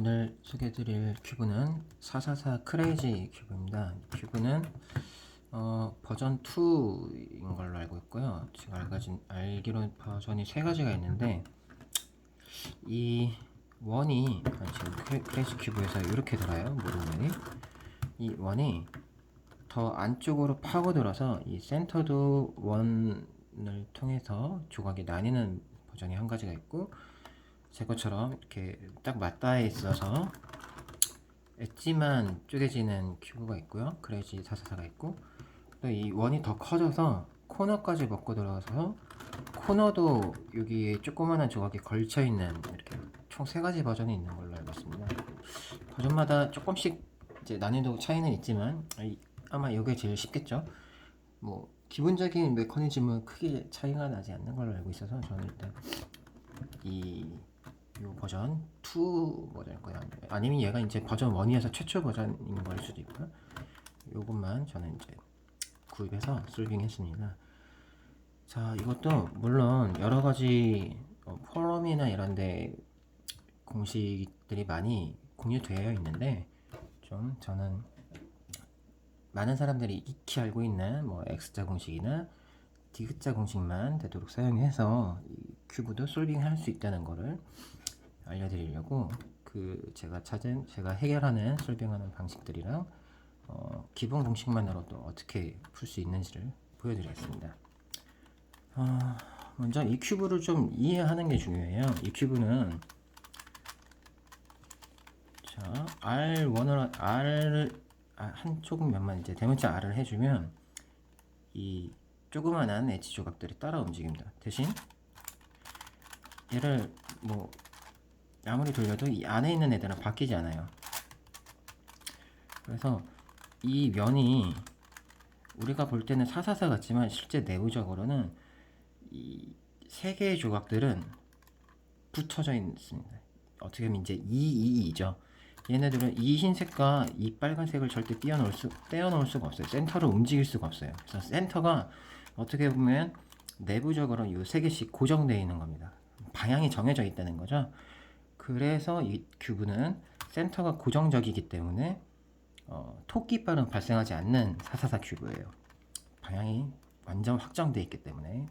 오늘 소개해드릴 큐브는 444 크레이지 큐브입니다. 이 큐브는 어, 버전 2인 걸로 알고 있고요. 제가 알가진, 알기로 버전이 세 가지가 있는데 이 원이 아, 지금 크레, 크레이지 큐브에서 이렇게 돌아요. 모르면이 이 원이 더 안쪽으로 파고들어서 이 센터도 원을 통해서 조각이 나뉘는 버전이 한 가지가 있고 제 것처럼 이렇게 딱 맞닿아 있어서 엣지만 쪼개지는 큐브가 있고요. 크레이지 444가 있고 또 이 원이 더 커져서 코너까지 먹고 들어가서 코너도 여기에 조그마한 조각이 걸쳐 있는 이렇게 총 세 가지 버전이 있는 걸로 알고 있습니다. 버전마다 조금씩 이제 난이도 차이는 있지만 이- 아마 이게 제일 쉽겠죠. 뭐 기본적인 메커니즘은 크게 차이가 나지 않는 걸로 알고 있어서 저는 일단 이, 요 버전 2 버전일 거예요. 아니면 얘가 이제 버전 1이어서 최초 버전인 걸 수도 있고요. 요것만 저는 이제 구입해서 솔빙 했습니다. 자, 이것도 물론 여러 가지 어, 포럼이나 이런 데 공식들이 많이 공유되어 있는데 좀 저는 많은 사람들이 익히 알고 있는 뭐 X자 공식이나 디귿자 공식만 되도록 사용해서 이 큐브도 솔빙할 수 있다는 거를 알려드리려고 그 제가 찾은 제가 해결하는 솔빙하는 방식들이랑 어, 기본 공식만으로도 어떻게 풀 수 있는지를 보여드리겠습니다. 아, 먼저 이 큐브를 좀 이해하는 게 중요해요. 이 큐브는 자 R1을 R을 아, 한 조금 몇만 이제 대문자 R을 해주면 이 조그만한 엣지 조각들이 따라 움직입니다. 대신 얘를 뭐 아무리 돌려도 이 안에 있는 애들은 바뀌지 않아요. 그래서 이 면이 우리가 볼 때는 사사사 같지만 실제 내부적으로는 이 세 개의 조각들은 붙어져 있습니다. 어떻게 보면 이제 2, 2, 2죠. 얘네들은 이 흰색과 이 빨간색을 절대 떼어놓을 수, 떼어놓을 수가 없어요. 센터를 움직일 수가 없어요. 그래서 센터가 어떻게 보면 내부적으로 이 세 개씩 고정되어 있는 겁니다. 방향이 정해져 있다는 거죠. 그래서 이 큐브는 센터가 고정적이기 때문에 어, 토끼발은 발생하지 않는 444 큐브예요. 방향이 완전 확정되어 있기 때문에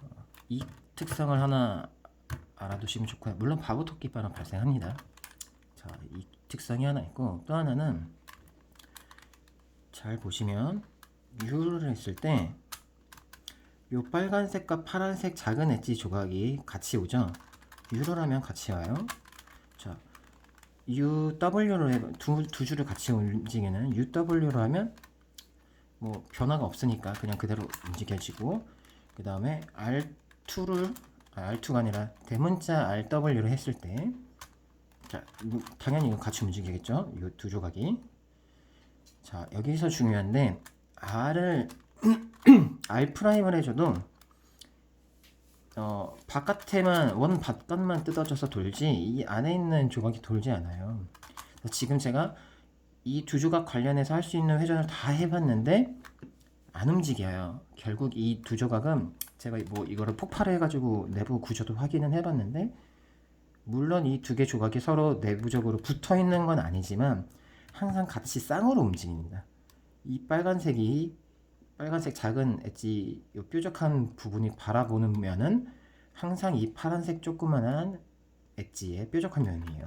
어, 이 특성을 하나 알아두시면 좋고요. 물론 바보 토끼발은 발생합니다. 자, 이 특성이 하나 있고 또 하나는 잘 보시면 U를 했을 때 요 빨간색과 파란색 작은 엣지 조각이 같이 오죠. 하면 같이 와요. 자, UW로 해, 두, 두 줄을 같이 움직이는 UW로 하면 뭐 변화가 없으니까 그냥 그대로 움직여지고 그 다음에 R2를 아, R2가 아니라 대문자 RW로 했을 때 자, 뭐, 당연히 이거 같이 움직이겠죠? 이 두 조각이. 자, 여기서 중요한데 R을 R 프라임을 해줘도 어, 바깥에만 원 바깥만 뜯어져서 돌지 이 안에 있는 조각이 돌지 않아요. 지금 제가 이 두 조각 관련해서 할 수 있는 회전을 다 해봤는데 안 움직여요. 결국 이 두 조각은 제가 뭐 이거를 폭발해가지고 내부 구조도 확인은 해봤는데 물론 이 두 개 조각이 서로 내부적으로 붙어 있는 건 아니지만 항상 같이 쌍으로 움직입니다. 이 빨간색이 빨간색 작은 엣지 요 뾰족한 부분이 바라보는 면은 항상 이 파란색 조그만한 엣지의 뾰족한 면이에요.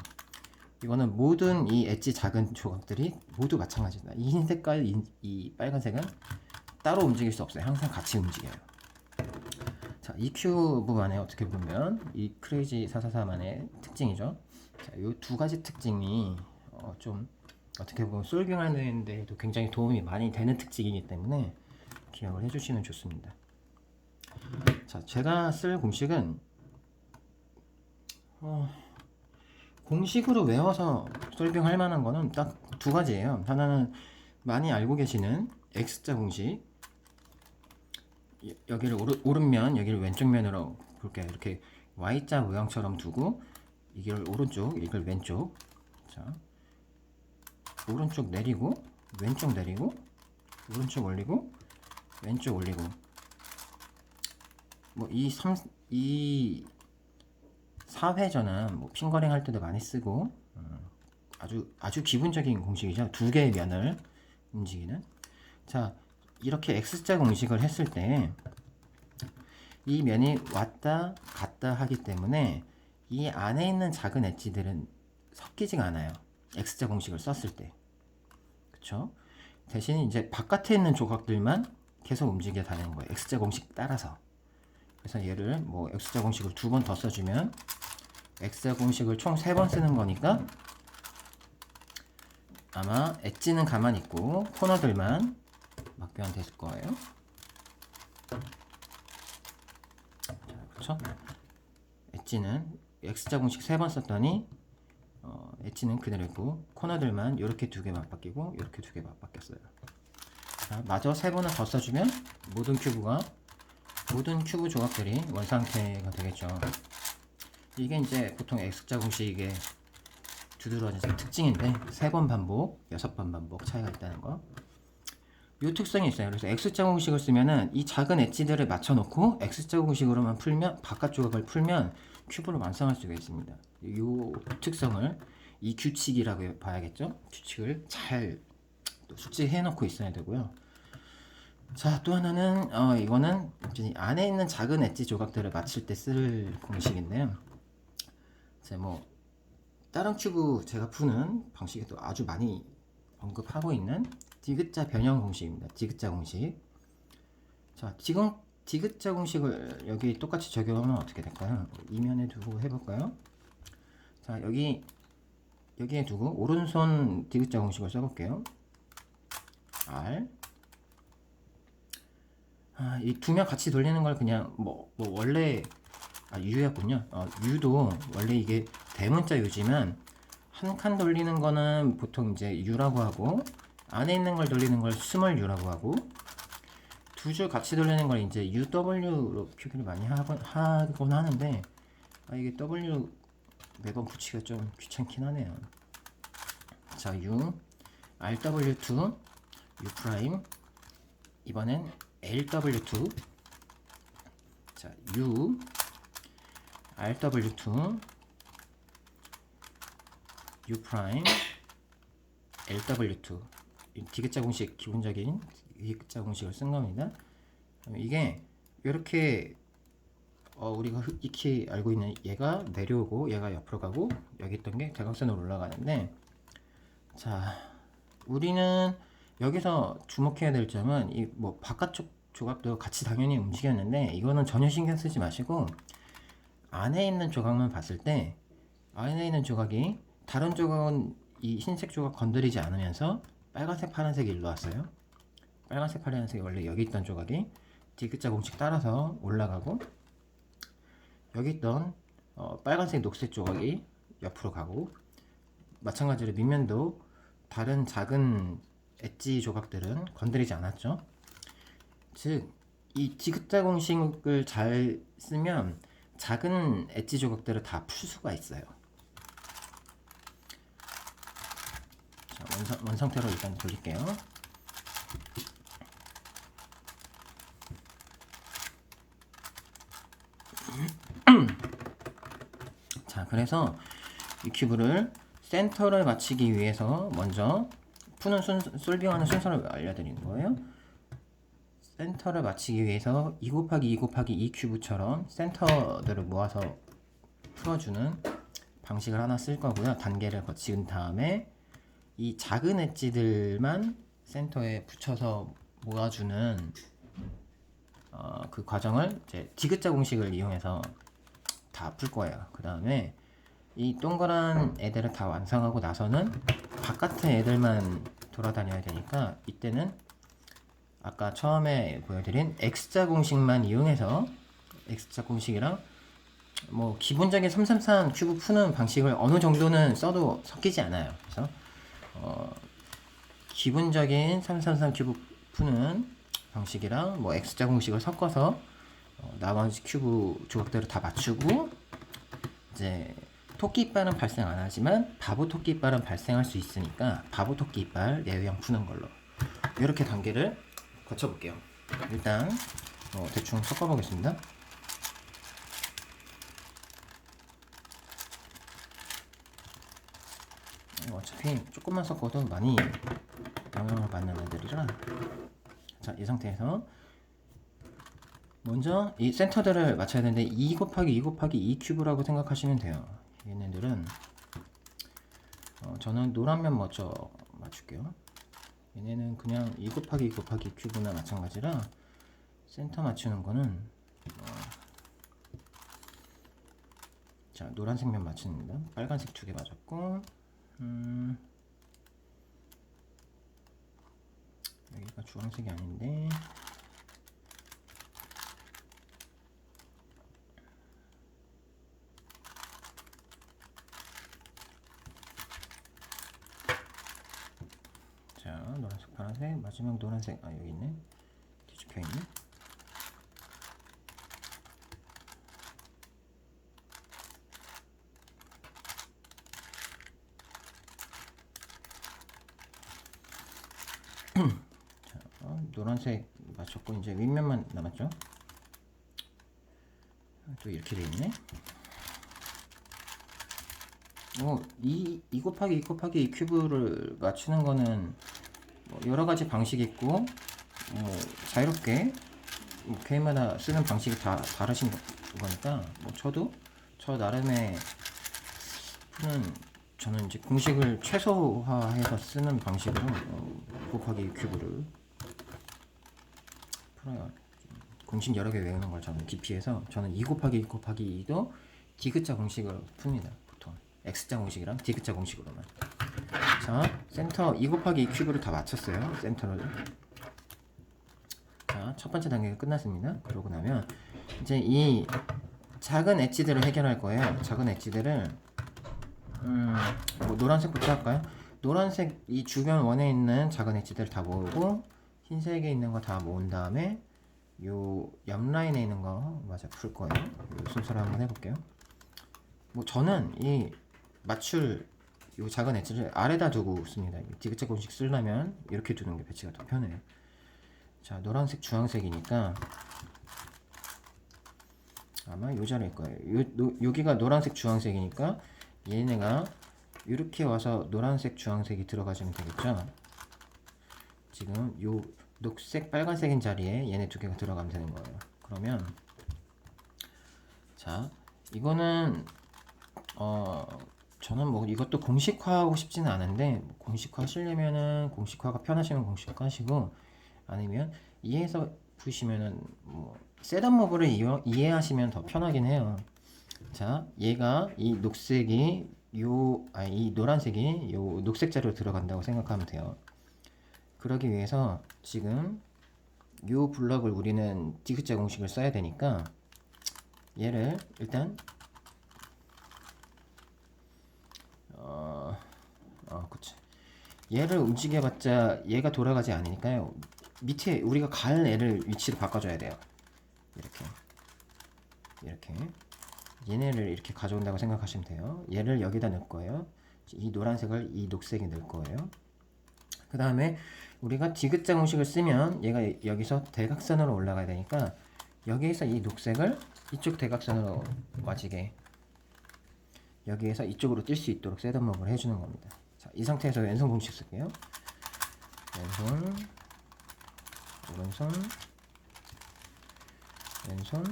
이거는 모든 이 엣지 작은 조각들이 모두 마찬가지입니다. 이 흰색과 이, 이 빨간색은 따로 움직일 수 없어요. 항상 같이 움직여요. 자, 이 큐브만의 어떻게 보면 이 크레이지 444만의 특징이죠. 자, 이 두 가지 특징이 어, 좀 어떻게 보면 솔빙하는 데도 굉장히 도움이 많이 되는 특징이기 때문에 기억을 해주시면 좋습니다. 자, 제가 쓸 공식은 어, 공식으로 외워서 솔빙할 만한 거는 딱 두 가지예요. 하나는 많이 알고 계시는 X자 공식. 여- 여기를 오른, 오른 면, 여기를 왼쪽 면으로 볼게요. 이렇게 Y자 모양처럼 두고 이걸 오른쪽, 이걸 왼쪽. 자, 오른쪽 내리고 왼쪽 내리고 오른쪽 올리고 왼쪽 올리고 뭐이삼이 사회전은 뭐 핑거링 할 때도 많이 쓰고 음, 아주 아주 기본적인 공식이죠. 두 개의 면을 움직이는. 자 이렇게 x자 공식을 했을 때 이 면이 왔다 갔다 하기 때문에 이 안에 있는 작은 엣지들은 섞이지가 않아요. x자 공식을 썼을 때. 그쵸? 대신 이제 바깥에 있는 조각들만 계속 움직여 다니는 거예요. x자 공식 따라서. 그래서 얘를 뭐 x자 공식을 두 번 더 써주면 x자 공식을 총 세 번 쓰는 거니까 아마 엣지는 가만히 있고 코너들만 맡겨야 됐을 거예요. 자, 그렇죠? 엣지는 x자 공식 세 번 썼더니 어, 엣지는 그대로 있고 코너들만 이렇게 두 개만 바뀌고 이렇게 두 개만 바뀌었어요. 자, 마저 세 번을 더 써주면 모든 큐브가 모든 큐브 조각들이 원상태가 되겠죠. 이게 이제 보통 x자 공식의 두드러진 특징인데 세 번 반복, 여섯 번 반복 차이가 있다는 거. 요 특성이 있어요. 그래서 x자 공식을 쓰면은 이 작은 엣지들을 맞춰놓고 x자 공식으로만 풀면 바깥 조각을 풀면 큐브를 완성할 수가 있습니다. 요 특성을 이 규칙이라고 봐야겠죠. 규칙을 잘 숙지해 놓고 있어야 되고요. 자, 또 하나는 어, 이거는 안에 있는 작은 엣지 조각들을 맞출 때 쓸 공식인데요. 이제 뭐 다른 큐브 제가 푸는 방식에 도 아주 많이 언급하고 있는 디귿자 변형 공식입니다. 디귿자 공식. 자, 지금 디귿자 공식을 여기 똑같이 적용하면 어떻게 될까요? 이면에 두고 해볼까요? 자, 여기 여기에 두고 오른손 디귿자 공식을 써볼게요. R 아, 이 두 명 같이 돌리는 걸 그냥 뭐, 뭐 원래 아, U였군요. 어, U도 원래 이게 대문자 U지만 한 칸 돌리는 거는 보통 이제 U라고 하고 안에 있는 걸 돌리는 걸 스몰 U라고 하고 두 줄 같이 돌리는 걸 이제 UW로 표기를 많이 하곤, 하곤 하는데 아, 이게 W 매번 붙이기가 좀 귀찮긴 하네요. 자, U, RW2, U 프라임 이번엔 LW2 자 U. RW2 U 프라임 LW2 이 디귿자 공식 기본적인 디귿자 공식을 쓴 겁니다. 이게 이렇게 어, 우리가 흔- 익히 알고 있는 얘가 내려오고 얘가 옆으로 가고 여기 있던 게 대각선으로 올라가는데 자 우리는 여기서 주목해야 될 점은 이 뭐 바깥쪽 조각도 같이 당연히 움직였는데 이거는 전혀 신경 쓰지 마시고 안에 있는 조각만 봤을 때 안에 있는 조각이 다른 조각은 이 흰색 조각 건드리지 않으면서 빨간색 파란색이 일로 왔어요. 빨간색 파란색이 원래 여기 있던 조각이 디귿자 공식 따라서 올라가고 여기 있던 어, 빨간색 녹색 조각이 옆으로 가고 마찬가지로 밑면도 다른 작은 엣지 조각들은 건드리지 않았죠. 즉, 이 디귿자 공식을 잘 쓰면 작은 엣지 조각들을 다 풀 수가 있어요. 자, 원상, 원상태로 일단 돌릴게요. 자, 그래서 이 큐브를 센터를 맞추기 위해서 먼저 푸는 순, 솔빙하는 순서를 알려드리는 거예요. 센터를 맞추기 위해서 2 곱하기 2 곱하기 2 큐브처럼 센터들을 모아서 풀어주는 방식을 하나 쓸 거고요. 단계를 거친 다음에 이 작은 엣지들만 센터에 붙여서 모아주는 어, 그 과정을 이제 디귿자 공식을 이용해서 다 풀 거예요. 그 다음에 이 동그란 애들을 다 완성하고 나서는 바깥의 애들만 돌아다녀야 되니까 이때는 아까 처음에 보여드린 x자 공식만 이용해서 x자 공식이랑 뭐 기본적인 333 큐브 푸는 방식을 어느 정도는 써도 섞이지 않아요. 그래서 어 기본적인 333 큐브 푸는 방식이랑 뭐 x자 공식을 섞어서 어 나머지 큐브 조각들을 다 맞추고 이제 토끼 이빨은 발생 안 하지만 바보 토끼 이빨은 발생할 수 있으니까 바보 토끼 이빨 내외형 푸는 걸로 이렇게 단계를 거쳐볼게요. 일단 어, 대충 섞어보겠습니다. 어, 어차피 조금만 섞어도 많이 영향을 받는 애들이라 자 이 상태에서 먼저 이 센터들을 맞춰야 되는데 2 곱하기 2 곱하기 2 큐브라고 생각하시면 돼요 얘네들은 어, 저는 노란 면 먼저 맞출게요. 얘네는 그냥 2 곱하기 2 곱하기 2 큐브나 마찬가지라 센터 맞추는 거는 어, 자 노란색 면 맞춥니다. 빨간색 두 개 맞았고 음, 여기가 주황색이 아닌데 자 노란색 파란색 마지막 노란색 아 여기 있네. 뒤집혀 있네. 자 어, 노란색 맞췄고 이제 윗면만 남았죠? 또 이렇게 돼 있네. 뭐, 2, 2 곱하기 2 곱하기 2 큐브를 맞추는 거는 뭐 여러 가지 방식이 있고, 뭐, 자유롭게, 뭐, 개인마다 쓰는 방식이 다 다르신 거- 거니까, 뭐, 저도, 저 나름의 푸는, 저는 이제 공식을 최소화해서 쓰는 방식으로, 어, 2 곱하기 2 큐브를 풀어요. 공식 여러 개 외우는 걸 저는 기피해서, 저는 2 곱하기 2 곱하기 2도 디귿자 공식으로 풉니다. 보통. X자 공식이랑 디귿자 공식으로만. 자, 센터 2 곱하기 2 큐브를 다 맞췄어요. 센터를. 자, 첫 번째 단계가 끝났습니다. 그러고 나면 이제 이 작은 엣지들을 해결할 거예요. 작은 엣지들을 음, 뭐 노란색부터 할까요? 노란색 이 주변 원에 있는 작은 엣지들 다 모으고 흰색에 있는 거 다 모은 다음에 요 옆라인에 있는 거 맞아 풀 거예요. 요 순서를 한번 해볼게요. 뭐 저는 이 맞출 요 작은 엣지를 아래다 두고 씁니다. 디귿자 공식 쓰려면 이렇게 두는 게 배치가 더 편해요. 자, 노란색, 주황색이니까 아마 요 자리일 거예요. 요, 노, 여기가 노란색, 주황색이니까 얘네가 이렇게 와서 노란색, 주황색이 들어가시면 되겠죠. 지금 요 녹색, 빨간색인 자리에 얘네 두 개가 들어가면 되는 거예요. 그러면 자, 이거는 어 저는 뭐 이것도 공식화하고 싶지는 않은데 뭐 공식화 하시려면은 공식화가 편하시면 공식화 하시고 아니면 이해해서 보시면은 뭐 셋업 모브를 이해, 이해하시면 더 편하긴 해요. 자, 얘가 이 녹색이 요, 아니 이 노란색이 요 녹색 자리로 들어간다고 생각하면 돼요. 그러기 위해서 지금 요 블럭을 우리는 디귿자 공식을 써야 되니까 얘를 일단 어, 어, 그치. 얘를 움직여봤자 얘가 돌아가지 않으니까요. 밑에 우리가 갈 애를 위치를 바꿔줘야 돼요. 이렇게. 이렇게. 얘네를 이렇게 가져온다고 생각하시면 돼요. 얘를 여기다 넣을 거예요. 이 노란색을 이 녹색에 넣을 거예요. 그 다음에 우리가 디귿자 공식을 쓰면 얘가 여기서 대각선으로 올라가야 되니까 여기에서 이 녹색을 이쪽 대각선으로 와지게 여기에서 이쪽으로 뛸 수 있도록 셋업업을 해주는 겁니다. 자, 이 상태에서 왼손 공식 쓸게요. 왼손, 오른손, 왼손,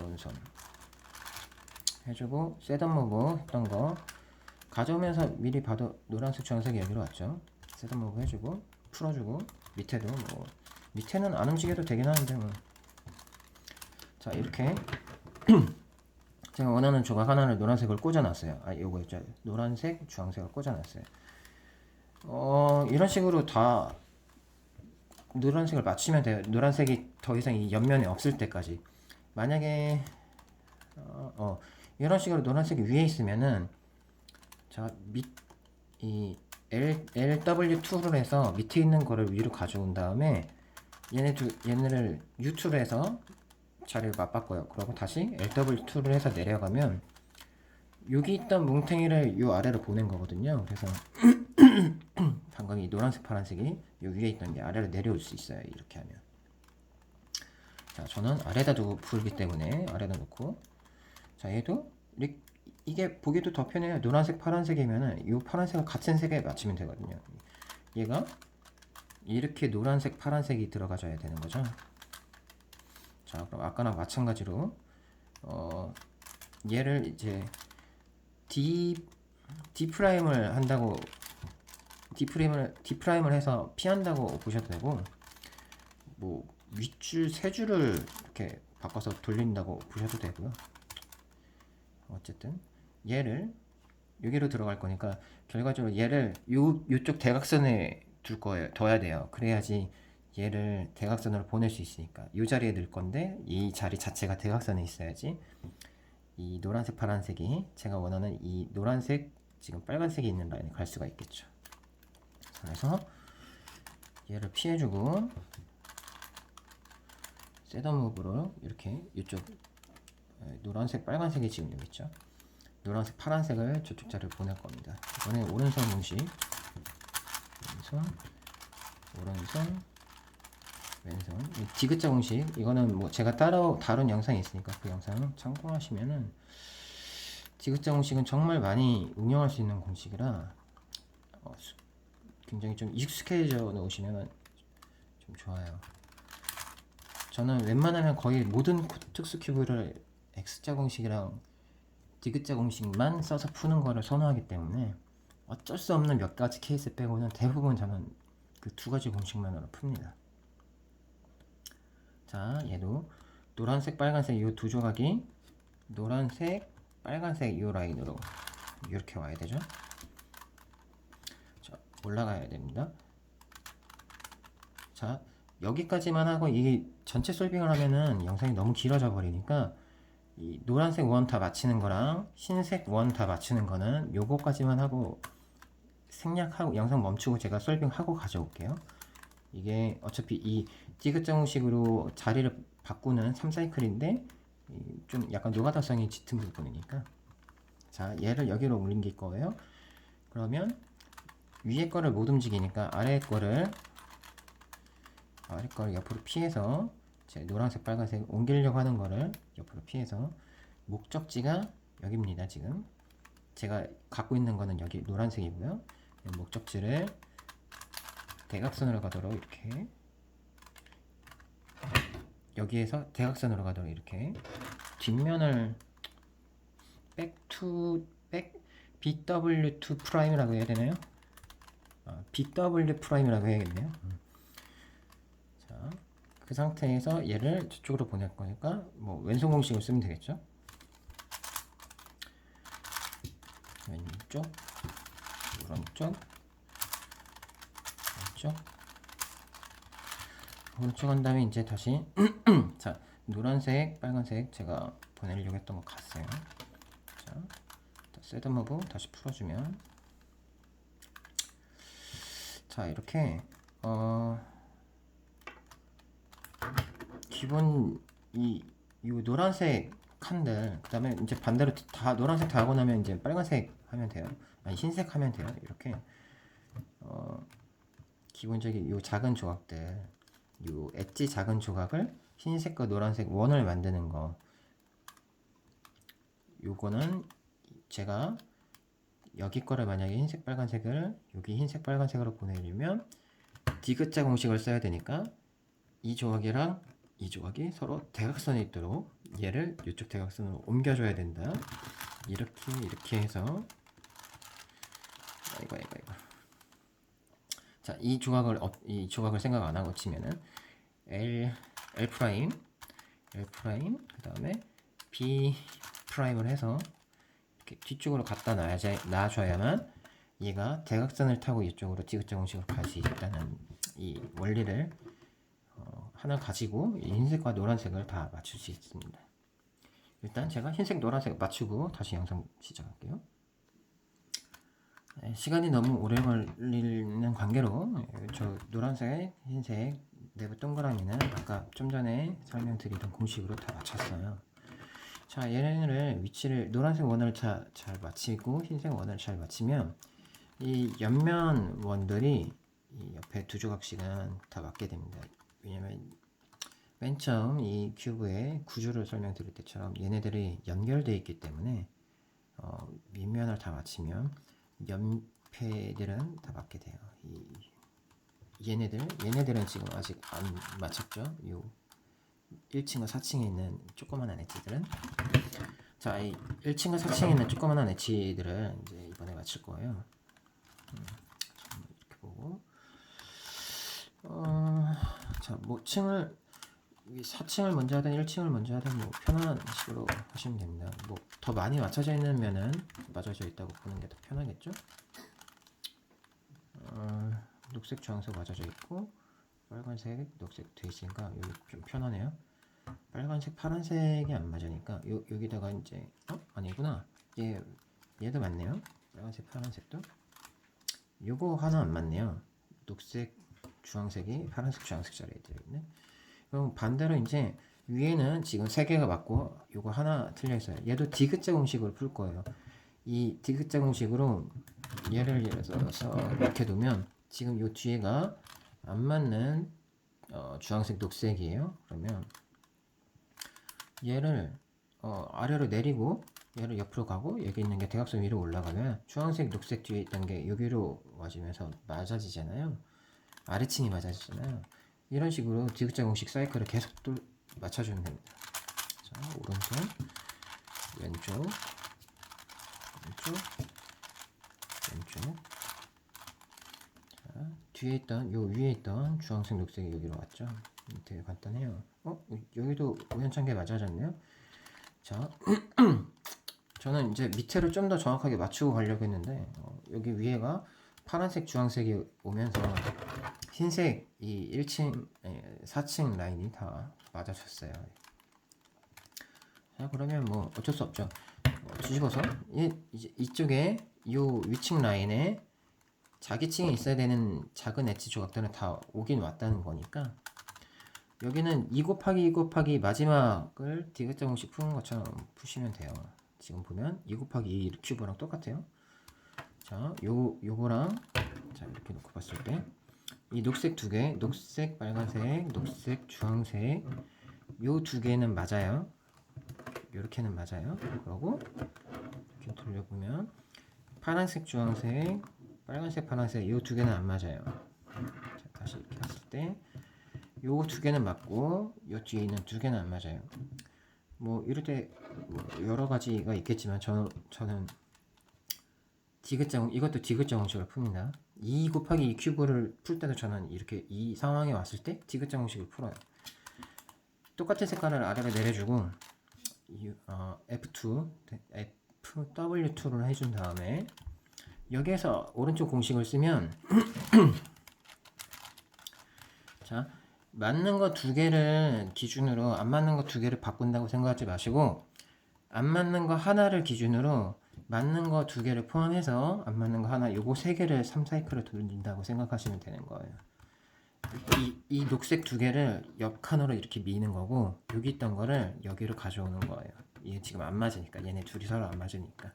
오른손 해주고 셋업모브 했던 거 가져오면서 미리 봐도 노란색, 주황색이 여기로 왔죠. 셋업모브 해주고 풀어주고 밑에도 뭐 밑에는 안 움직여도 되긴 하는데 뭐. 자 이렇게 제가 원하는 조각 하나를 노란색을 꽂아놨어요. 아, 요거 있죠. 노란색, 주황색을 꽂아놨어요. 어, 이런 식으로 다 노란색을 맞추면 돼요. 노란색이 더 이상 이 옆면에 없을 때까지. 만약에 어, 어, 이런 식으로 노란색이 위에 있으면은 자, 밑, 이 L, LW2를 해서 밑에 있는 거를 위로 가져온 다음에 얘네 두, 얘네를 U2로 해서 자리를 맞바꿔요. 그러고 다시 LW2를 해서 내려가면 여기 있던 뭉탱이를 요 아래로 보낸 거거든요. 그래서 방금 이 노란색 파란색이 요 위에 있던 게 아래로 내려올 수 있어요. 이렇게 하면. 자, 저는 아래다 두고 풀기 때문에 아래다 놓고 자, 얘도 이렇게 이게 보기도 더 편해요. 노란색, 파란색이면은 이 파란색을 같은 색에 맞추면 되거든요. 얘가 이렇게 노란색, 파란색이 들어가줘야 되는 거죠. 자, 그럼 아까랑 마찬가지로 어, 얘를 이제 D D 프라임을 한다고 D 프라임을 D 프라임을 해서 피한다고 보셔도 되고 뭐 윗줄 세 줄을 이렇게 바꿔서 돌린다고 보셔도 되고요. 어쨌든 얘를 여기로 들어갈 거니까 결과적으로 얘를 요 요쪽 대각선에 둘 거예요. 둬야 돼요. 그래야지 얘를 대각선으로 보낼 수 있으니까 이 자리에 넣을 건데 이 자리 자체가 대각선에 있어야지 이 노란색 파란색이 제가 원하는 이 노란색 지금 빨간색이 있는 라인에 갈 수가 있겠죠. 자, 그래서 얘를 피해주고 셋업 무브로 이렇게 이쪽 에, 노란색 빨간색이 지금 여기 있죠. 노란색 파란색을 저쪽 자리로 보낼 겁니다. 이번에 오른손 공식 왼손 오른손 왼손 이 디귿자 공식 이거는 뭐 제가 따로 다룬 영상이 있으니까 그 영상 참고하시면은 디귿자 공식은 정말 많이 응용할 수 있는 공식이라 어, 수- 굉장히 좀 익숙해져 놓으시면 좀 좋아요. 저는 웬만하면 거의 모든 코- 특수 큐브를 X자 공식이랑 디귿자 공식만 써서 푸는 거를 선호하기 때문에 어쩔 수 없는 몇 가지 케이스 빼고는 대부분 저는 그 두 가지 공식만으로 풉니다. 자, 얘도 노란색, 빨간색 이 두 조각이 노란색, 빨간색 이 라인으로 이렇게 와야 되죠. 자, 올라가야 됩니다. 자, 여기까지만 하고 이 전체 솔빙을 하면은 영상이 너무 길어져 버리니까 이 노란색 원 다 맞히는 거랑 흰색 원 다 맞추는 거는 요거까지만 하고 생략하고 영상 멈추고 제가 솔빙하고 가져올게요. 이게 어차피 이 디귿자 공식으로 자리를 바꾸는 3사이클인데 좀 약간 노가다성이 짙은 부분이니까. 자 얘를 여기로 옮길 거예요. 그러면 위에 거를 못 움직이니까 아래 거를 아래 거를 옆으로 피해서 제 노란색 빨간색 옮기려고 하는 거를 옆으로 피해서 목적지가 여기입니다 지금. 제가 갖고 있는 거는 여기 노란색이고요. 목적지를 대각선으로 가도록 이렇게 여기에서 대각선으로 가도록 이렇게 뒷면을 백투 백 BW2 프라임이라고 해야 되나요? 아, BW 프라임이라고 해야겠네요. 음. 자, 그 상태에서 얘를 저쪽으로 보낼 거니까 뭐 왼손 공식을 쓰면 되겠죠? 왼쪽, 오른쪽, 왼쪽, 오른쪽 한 다음에 이제 다시 자 노란색, 빨간색 제가 보내려고 했던 거 갔어요. 자, 셋업하고 다시 풀어주면. 자 이렇게 어 기본 이, 이 노란색 칸들 그 다음에 이제 반대로 다 노란색 다 하고 나면 이제 빨간색 하면 돼요. 아니 흰색 하면 돼요. 이렇게. 어 기본적인 요 작은 조각들 요 엣지 작은 조각을 흰색과 노란색 원을 만드는 거 요거는 제가 여기 거를 만약에 흰색 빨간색을 여기 흰색 빨간색으로 보내려면 디귿자 공식을 써야 되니까 이 조각이랑 이 조각이 서로 대각선에 있도록 얘를 이쪽 대각선으로 옮겨줘야 된다. 이렇게 이렇게 해서 이거 이거 이거. 자, 이 조각을 어, 이 조각을 생각 안 하고 치면은 L L 프라임 L 프라임 그다음에 B 프라임을 해서 이렇게 뒤쪽으로 갖다 놔야지 놔줘야만 얘가 대각선을 타고 이쪽으로 디귿자 공식으로 갈수 있다는 이 원리를 어, 하나 가지고 이 흰색과 노란색을 다 맞출 수 있습니다. 일단 제가 흰색, 노란색 맞추고 다시 영상 시작할게요. 네, 시간이 너무 오래 걸리는 관계로 예, 저 노란색, 흰색 내부 동그라미는 아까 좀 전에 설명드리던 공식으로 다 맞췄어요. 자, 얘네를 위치를 노란색 원을 자, 잘 맞추고 흰색 원을 잘 맞추면 이 옆면 원들이 이 옆에 두 조각씩은 다 맞게 됩니다. 왜냐면 맨 처음 이 큐브의 구조를 설명드릴 때처럼 얘네들이 연결되어 있기 때문에 어, 밑면을 다 맞추면 연패들은 다 맞게 돼요. 이 얘네들 얘네들은 지금 아직 안 맞췄죠. 요 1층과 4층에 있는 조그만한 엣지들은 자, 이 1층과 4층에 있는 조그만한 엣지들을 이제 이번에 맞출 거예요. 음, 자, 이렇게 보고 어, 자, 뭐 층을 4층을 먼저 하든 1층을 먼저 하든 뭐 편한 식으로 하시면 됩니다. 뭐 더 많이 맞춰져 있는 면은 맞춰져 있다고 보는 게 더 편하겠죠? 어, 녹색, 주황색 맞춰져 있고 빨간색, 녹색 돼 있으니까 여기 좀 편하네요. 빨간색, 파란색이 안 맞으니까 요, 여기다가 이제 어? 아니구나. 얘 얘도 맞네요. 빨간색, 파란색도. 요거 하나 안 맞네요. 녹색, 주황색이 파란색, 주황색 자리에 들어있네. 그럼 반대로 이제 위에는 지금 세 개가 맞고 요거 하나 틀려 있어요. 얘도 디귿자 공식으로 풀 거예요. 이 디귿자 공식으로 얘를 예를 들어서 이렇게 두면 지금 요 뒤에가 안 맞는 어, 주황색 녹색이에요. 그러면 얘를 어, 아래로 내리고 얘를 옆으로 가고 여기 있는 게 대각선 위로 올라가면 주황색 녹색 뒤에 있던 게 여기로 와주면서 맞아지잖아요. 아래층이 맞아지잖아요. 이런 식으로 디귿자 공식 사이클을 계속 또 맞춰주면 됩니다. 자, 오른손, 왼쪽, 왼쪽, 왼쪽. 자, 뒤에 있던, 요 위에 있던 주황색, 녹색이 여기로 왔죠. 음, 되게 간단해요. 어? 여기도 우연찮게 맞아졌네요. 자, 저는 이제 밑에를 좀 더 정확하게 맞추고 가려고 했는데, 어, 여기 위에가 파란색, 주황색이 오면서 흰색 이 1층, 4층 라인이 다 맞아졌어요. 자, 그러면 뭐 어쩔 수 없죠. 어, 뒤집어서 이, 이쪽에 요 위층 라인에 자기 층에 있어야 되는 작은 엣지 조각들은 다 오긴 왔다는 거니까 여기는 2 곱하기 2 곱하기 마지막을 디귿자 공식 푸는 것처럼 푸시면 돼요. 지금 보면 2 곱하기 2 큐브랑 똑같아요. 자, 요 요거랑 자 이렇게 놓고 봤을 때 이 녹색 두 개, 녹색, 빨간색, 녹색, 주황색 요 두 개는 맞아요. 요렇게는 맞아요. 그러고 이렇게 돌려보면 파란색, 주황색, 빨간색, 파란색 요 두 개는 안 맞아요. 자, 다시 이렇게 했을 때 요거 두 개는 맞고 요 뒤에 있는 두 개는 안 맞아요. 뭐 이럴 때뭐 여러 가지가 있겠지만 저, 저는 디귿자 공- 이것도 디귿자 공식을 풉니다. 2 곱하기 2 큐브를 풀 때도 저는 이렇게 이 상황에 왔을 때 디귿자 공식을 풀어요. 똑같은 색깔을 아래로 내려주고 이, 어, F2, FW2를 해준 다음에 여기에서 오른쪽 공식을 쓰면 자 맞는 거 두 개를 기준으로 안 맞는 거 두 개를 바꾼다고 생각하지 마시고 안 맞는 거 하나를 기준으로 맞는 거 두 개를 포함해서 안 맞는 거 하나 요거 세 개를 3사이클을 돌린다고 생각하시면 되는 거예요. 이, 이 녹색 두 개를 옆 칸으로 이렇게 미는 거고 여기 있던 거를 여기로 가져오는 거예요. 얘 지금 안 맞으니까 얘네 둘이 서로 안 맞으니까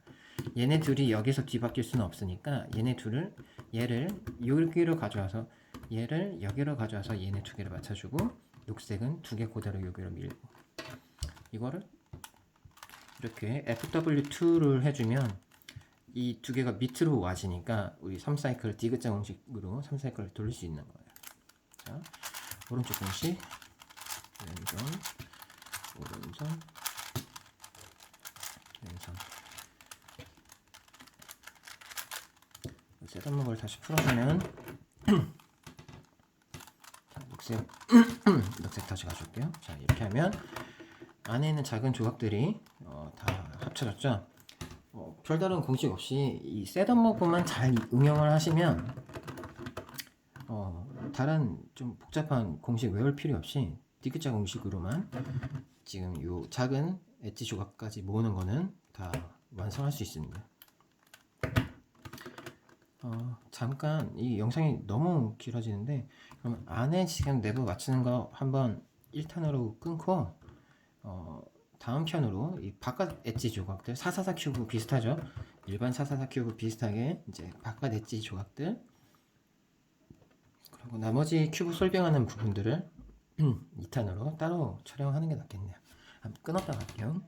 얘네 둘이 여기서 뒤바뀔 수는 없으니까 얘네 둘을 얘를 여기로 가져와서 얘를 여기로 가져와서 얘네 두 개를 맞춰주고 녹색은 두개 그대로 여기로 밀고 이거를 이렇게 FW2를 해주면 이 두 개가 밑으로 와지니까 우리 3사이클 디귿자 공식으로 3사이클을 돌릴 수 있는 거예요. 자, 오른쪽 공식 왼손 오른손 왼손 셋업목을 다시 풀어주면 자, 녹색 녹색 다시 가져올게요. 자 이렇게 하면 안에 있는 작은 조각들이 어, 다 합쳐졌죠. 어, 별다른 공식 없이 이 셋업목만 잘 응용을 하시면 어, 다른 좀 복잡한 공식 외울 필요 없이 디귿자 공식으로만 지금 요 작은 엣지 조각까지 모으는 거는 다 완성할 수 있습니다. 어, 잠깐 이 영상이 너무 길어지는데 그럼 안에 지금 내부 맞추는 거 한번 1탄으로 끊고 어, 다음 편으로 이 바깥 엣지 조각들 444 큐브 비슷하죠? 일반 444 큐브 비슷하게 이제 바깥 엣지 조각들 그리고 나머지 큐브 솔빙하는 부분들을 2탄으로 따로 촬영하는 게 낫겠네요. 한번 끊었다 갈게요.